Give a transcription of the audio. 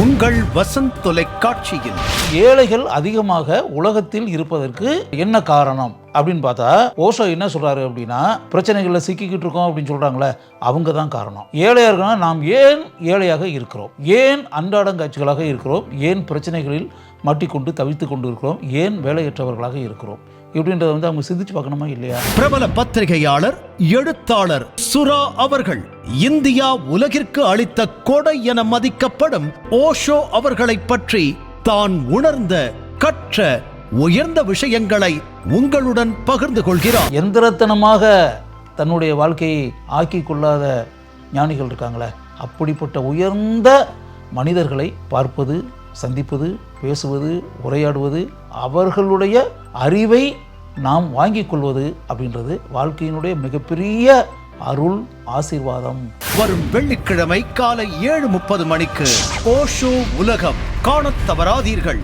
உங்கள் வசந்த் தொலைக்காட்சியில். ஏழைகள் அதிகமாக உலகத்தில் இருப்பதற்கு என்ன காரணம்? அப்படின்னு பார்த்தா ஓஷோ என்ன சொல்றாரு அப்படின்னா பிரச்சனைகளில் சிக்கிக்கிட்டு இருக்கோம் அப்படின்னு சொல்றாங்களே அவங்க தான் காரணம். ஏழையாக இருக்கணும் நாம் ஏன் ஏழையாக இருக்கிறோம்? ஏன் அன்றாடங்காட்சிகளாக இருக்கிறோம்? ஏன் பிரச்சனைகளில் மாட்டிக்கொண்டு தவித்து கொண்டு இருக்கிறோம்? ஏன் வேலையற்றவர்களாக இருக்கிறோம்? இப்படின்றத வந்து அவங்க சிந்திச்சு பார்க்கணுமா இல்லையா? பிரபல பத்திரிகையாளர் எழுத்தாளர் சுரா அவர்கள் இந்தியா உலகிற்கு அளித்த கொடை என மதிக்கப்படும் ஓஷோ அவர்களைப் பற்றி தான் உணர்ந்த கற்ற உயர்ந்த விஷயங்களை உங்களுடன் பகிர்ந்து கொள்கிறார். எந்திரத்தனமாக தன்னுடைய வாழ்க்கையை ஆக்கி கொள்ளாத ஞானிகள் இருக்காங்களே அப்படிப்பட்ட உயர்ந்த மனிதர்களை பார்ப்பது சந்திப்பது பேசுவது உரையாடுவது அவர்களுடைய அறிவை நாம் வாங்கிக் கொள்வது அப்படின்றது வாழ்க்கையினுடைய மிகப்பெரிய அருள் ஆசீர்வாதம். வரும் வெள்ளிக்கிழமை காலை ஏழு முப்பது மணிக்கு ஓஷோ உலகம். காணத் தவறாதீர்கள்.